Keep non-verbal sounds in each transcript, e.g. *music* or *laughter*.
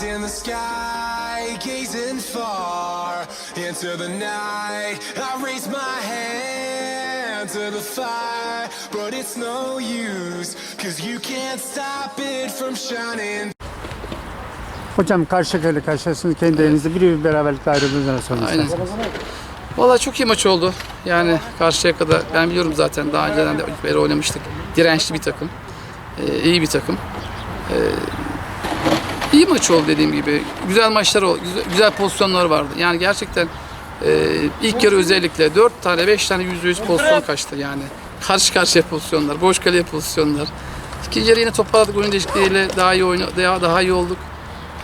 Eyes in the sky, gazing far into the night. I raise my hand to the fire, but it's no use, cause you can't stop it from shining. Hocam Karşıyaka'yla karşılaştınız kendi elinizde bir bir beraberlikle ayrıldığınızı söylemek Aynen. Valla çok iyi maç oldu. Yani karşıya kadar ben biliyorum zaten daha önceden de beri oynamıştık. Dirençli bir takım. Ee, iyi bir takım. Ee, iyi maç oldu dediğim gibi. Güzel maçlar oldu. Güzel, güzel pozisyonlar vardı. Yani gerçekten e, ilk yarı özellikle 4 tane 5 tane yüzde yüz pozisyon kaçtı yani. Karşı karşıya pozisyonlar, boş kaleye pozisyonlar. İkinci yarı yine toparladık oyun değişikliğiyle daha iyi oyna, daha, daha iyi olduk.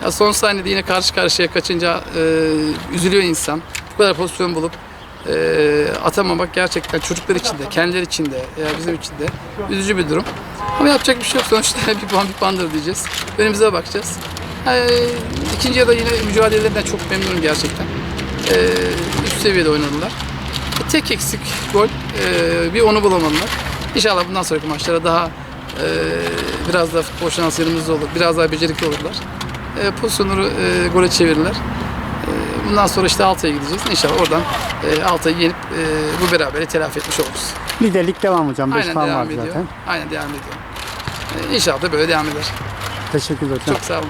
Ya son saniyede yine karşı karşıya kaçınca e, üzülüyor insan. Bu kadar pozisyon bulup e, atamamak gerçekten çocuklar için de, kendileri için de, ya bizim için de üzücü bir durum. Ama yapacak bir şey yok. Sonuçta *laughs* bir puan bir puandır diyeceğiz. Önümüze bakacağız. E, ikinci yarıda yine mücadelelerinden çok memnunum gerçekten. E, üst seviyede oynadılar. Bir tek eksik gol. e, bir onu bulamadılar. İnşallah bundan sonraki maçlara daha e, biraz daha futbol şansı yanımızda olur. Biraz daha becerikli olurlar e, pozisyonları e, gole çevirirler. E, bundan sonra işte Altay'a gideceğiz. İnşallah oradan e, Altay'ı yenip e, bu berabere telafi etmiş oluruz. Liderlik devam hocam. 5 Aynen puan devam var ediyor. zaten. Aynen devam ediyor. E, inşallah da böyle devam eder. Teşekkürler hocam. Çok sağ olun.